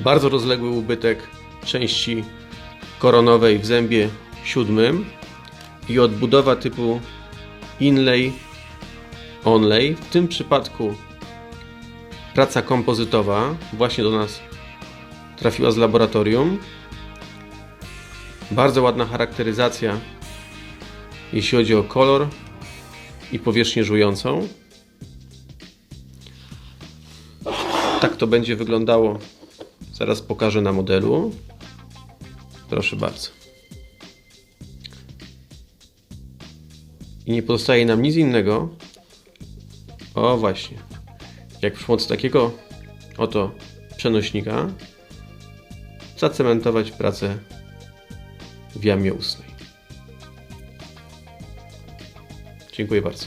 bardzo rozległy ubytek części koronowej w zębie siódmym i odbudowa typu inlay onlay. W tym przypadku praca kompozytowa właśnie do nas trafiła z laboratorium. Bardzo ładna charakteryzacja, jeśli chodzi o kolor i powierzchnię żującą. Tak to będzie wyglądało. Zaraz pokażę na modelu. Proszę bardzo. I nie pozostaje nam nic innego. O właśnie. Jak przy pomocy takiego oto przenośnika zacementować pracę w jamie ustnej. Dziękuję bardzo.